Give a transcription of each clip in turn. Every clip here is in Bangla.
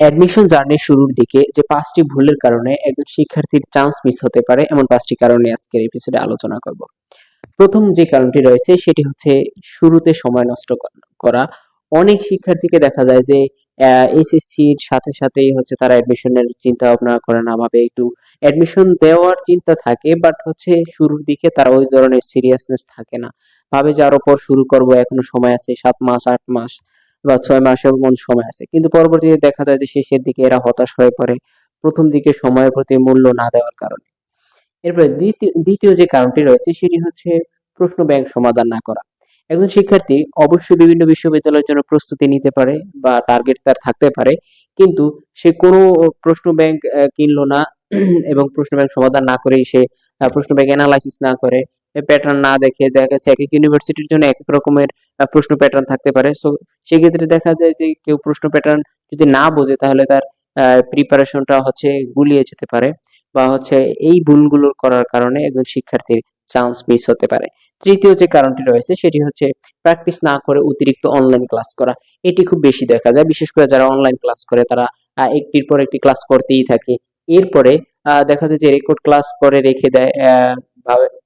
অ্যাডমিশন জার্নির শুরুর দিকে যে পাঁচটি ভুলের কারণে একজন শিক্ষার্থীর চান্স মিস হতে পারে, এমন পাঁচটি কারণে আজকের এপিসোডে আলোচনা করব। প্রথম যে কারণটি রয়েছে, সেটি হচ্ছে শুরুতে সময় নষ্ট করা। অনেক শিক্ষার্থীকে দেখা যায় যে এসএসসির সাথে সাথেই হচ্ছে তারা অ্যাডমিশনের চিন্তা ভাবনা করে না, ভাবে একটু অ্যাডমিশন দেওয়ার চিন্তা থাকে বাট হচ্ছে শুরুর দিকে তারা ওই ধরনের সিরিয়াসনেস থাকে না। ভাবে যে আরও পর শুরু করব, এখনও সময় আছে, সাত মাস, আট মাস বা ছয় মাসের মন সময় আছে। কিন্তু পরবর্তীতে দেখা যায় যে শেষের দিকে এরা হতাশ হয়ে পড়ে প্রথম দিকে সময়ের প্রতি মূল্য না দেওয়ার কারণে। এরপরে দ্বিতীয় দ্বিতীয় যে কারণটি রয়েছে সেটি হচ্ছে প্রশ্ন ব্যাংক সমাধান না করা। একজন শিক্ষার্থী অবশ্যই বিভিন্ন বিশ্ববিদ্যালয়ের জন্য প্রস্তুতি নিতে পারে বা টার্গেট তার থাকতে পারে, কিন্তু সে কোনো প্রশ্ন ব্যাংক কিনলো না এবং প্রশ্ন ব্যাংক সমাধান না করেই সে প্রশ্ন ব্যাংক অ্যানালাইসিস না করে প্যাটার্ন না দেখে দেখা যাচ্ছে এক এক ইউনিভার্সিটির জন্য এক এক রকমের প্রশ্ন প্যাটার্ন থাকতে পারে। সো সেক্ষেত্রে দেখা যায় যে কেউ প্রশ্ন প্যাটার্ন যদি না বোঝে, তাহলে তার প্রিপারেশনটা হচ্ছে গুলিয়ে যেতে পারে বা হচ্ছে এই ভুলগুলো করার কারণে একজন শিক্ষার্থীর চান্স মিস হতে পারে। তৃতীয় যে কারণটি রয়েছে, সেটি হচ্ছে প্র্যাকটিস না করে অতিরিক্ত অনলাইন ক্লাস করা। এটি খুব বেশি দেখা যায়। বিশেষ করে যারা অনলাইন ক্লাস করে, তারা একটির পর একটি ক্লাস করতেই থাকে। এরপরে দেখা যায় যে রেকর্ড ক্লাস করে রেখে দেয়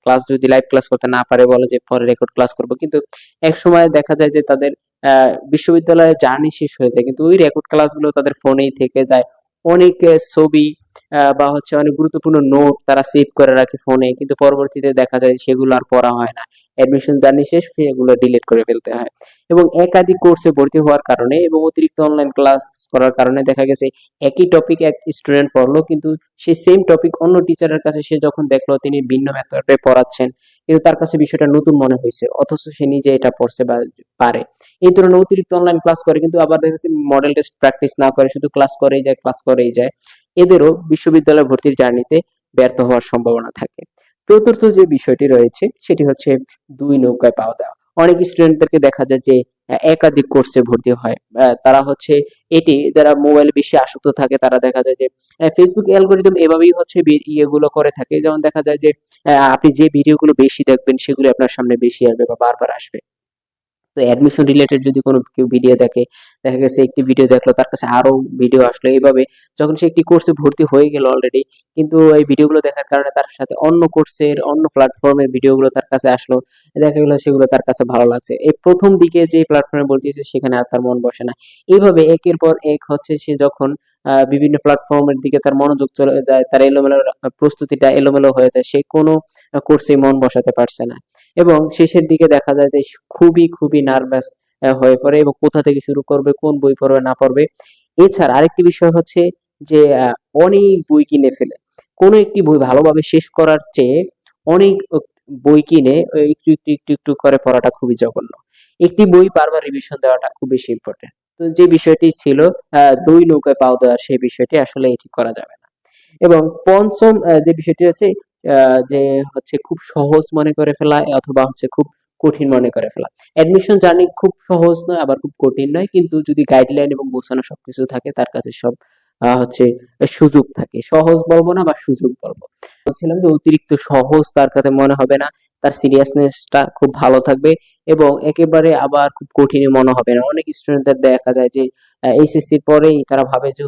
ক্লাস যদি লাইভ ক্লাস করতে না পারে বলে যে পরে রেকর্ড ক্লাস করব। কিন্তু এক সময় দেখা যায় যে তাদের আহ, বিশ্ববিদ্যালয়ের জার্নি শেষ হয়ে যায়। কিন্তু ওই রেকর্ড ক্লাসগুলো তাদের ফোনেই থেকে যায়। অনেক ছবি বা হচ্ছে অনেক গুরুত্বপূর্ণ নোট তারা সেভ করে রাখে ফোনে কিন্তু পরবর্তীতে দেখা যায় সেগুলো আর পড়া হয় না। অ্যাডমিশন জার্নি শেষ সেগুলো ডিলিট করে ফেলতে হয়। এবং একাধিক কোর্সে ভর্তি হওয়ার কারণে এবং অতিরিক্ত অনলাইন ক্লাস করার কারণে দেখা গেছে একই টপিক এক স্টুডেন্ট পড়ল, কিন্তু সেই সেম টপিক অন্য টিচারের কাছে সে যখন দেখল, তিনি ভিন্ন মেথডে পড়াচ্ছেন। কিন্তু তার কাছে বিষয়টা নতুন মনে হয়েছে, অথচ সে নিজে এটা পড়ছে বা পারে। এই ধরনের অতিরিক্ত অনলাইন ক্লাস করে, কিন্তু আবার দেখা যাচ্ছে মডেল টেস্ট প্র্যাকটিস না করে, শুধু ক্লাস করেই যায় ক্লাস করেই যায়। এদেরও বিশ্ববিদ্যালয় ভর্তির জার্নিতে ব্যর্থ হওয়ার সম্ভাবনা থাকে। চতুর্থ যে বিষয়টি রয়েছে, সেটি হচ্ছে দুই নৌকায় পাওয়া দেওয়া। অনেক স্টুডেন্টদেরকে দেখা যায় যে একাধিক কোর্সে ভর্তি হয়। তারা হচ্ছে এটি, যারা মোবাইল বেশি আসক্ত থাকে, তারা দেখা যায় যে ফেসবুক অ্যালগোরিদম এভাবেই হচ্ছে ইয়েগুলো করে থাকে। যেমন দেখা যায় যে আপনি যে ভিডিওগুলো বেশি দেখবেন, সেগুলো আপনার সামনে বেশি আসবে বা বারবার আসবে। তো অ্যাডমিশন রিলেটেড যদি কোনো কেউ ভিডিও দেখে, দেখা গেছে একটি ভিডিও দেখল, তার কাছে আরও ভিডিও আসলো এইভাবে। যখন সে একটি কোর্সে ভর্তি হয়ে গেল অলরেডি কিন্তু এই ভিডিওগুলো দেখার কারণে তার সাথে অন্য কোর্সের অন্য প্ল্যাটফর্মের ভিডিওগুলো তার কাছে আসলো। দেখা গেলো সেগুলো তার কাছে ভালো লাগছে। এই প্রথম দিকে যে প্ল্যাটফর্মে ভর্তি হয়েছে, সেখানে আর তার মন বসে না। এইভাবে একের পর এক হচ্ছে সে যখন বিভিন্ন প্ল্যাটফর্মের দিকে তার মনোযোগ চলে যায়, তার এলোমেলো, প্রস্তুতিটা এলোমেলো হয়ে যায়, সে কোনো কোর্সে মন বসাতে পারছে না। এবং শেষের দিকে দেখা যায় যে খুবই খুবই নার্ভাস হয়ে পড়ে এবং কোথা থেকে শুরু করবে, কোন বই পড়বে, না পড়বে। এছাড়া আরেকটি বিষয় হচ্ছে যে অনেক বই কিনে ফেলে। কোনো একটি বই ভালোভাবে শেষ করার চেয়ে অনেক বই কিনে একটু একটু একটু একটু করে পড়াটা খুবই জঘন্য। একটি বই বারবার রিভিশন দেওয়াটা খুব বেশি ইম্পর্টেন্ট তো যে বিষয়টি ছিল দুই নৌকায় পাও দেওয়ার সেই বিষয়টি আসলে এটি করা যাবে না। এবং পঞ্চম যে বিষয়টি আছে যে হচ্ছে খুব সহজ মনে করে ফেলা অথবা হচ্ছে খুব কঠিন মনে করে ফেলা। অ্যাডমিশন জার্নি খুব সহজ নয়, আবার খুব কঠিন নয়, কিন্তু যদি গাইডলাইন এবং গোছানো সবকিছু থাকে, তার কাছে সব হচ্ছে সুযোগ থাকে। সহজ বলব না বা সুযোগ বলব। বলছিলাম যে অতিরিক্ত সহজ তার কাছে মনে হবে না, তার সিরিয়াসনেসটা খুব ভালো থাকবে এবং একেবারে আবার খুব কঠিন মনে হবে না। অনেক স্টুডেন্টদের দেখা যায় যে এইচএসসির পরেই তারা ভাবে যে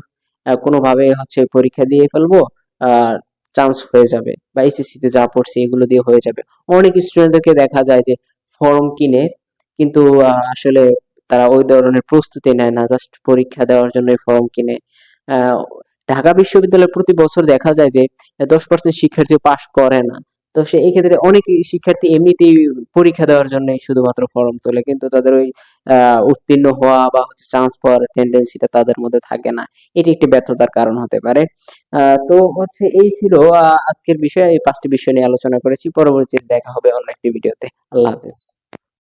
কোনোভাবে হচ্ছে পরীক্ষা দিয়ে ফেলব, আর চান্স হয়ে যাবে বা এসএসসিতে যা পড়ছে এগুলো দিয়ে হয়ে যাবে। অনেক স্টুডেন্টদেরকে দেখা যায় যে ফর্ম কিনে কিন্তু আসলে তারা ওই ধরনের প্রস্তুতি নেয় না জাস্ট পরীক্ষা দেওয়ার জন্য ফর্ম কিনে। ঢাকা বিশ্ববিদ্যালয়ে প্রতি বছর দেখা যায় যে দশ পার্সেন্ট শিক্ষার্থী পাশ করে না। তো সে এই ক্ষেত্রে অনেক শিক্ষার্থী এমনিতেই পরীক্ষা দেওয়ার জন্য শুধুমাত্র ফর্ম তোলে। কিন্তু তাদের ওই উত্তীর্ণ হওয়া বা হচ্ছে চান্স পাওয়ার টেন্ডেন্সিটা তাদের মধ্যে থাকে না। এটি একটি ব্যর্থতার কারণ হতে পারে। তো হচ্ছে এই ছিল আজকের বিষয়। এই পাঁচটি বিষয় নিয়ে আলোচনা করেছি। পরবর্তীতে দেখা হবে অন্য একটি ভিডিওতে আল্লাহ হাফেজ।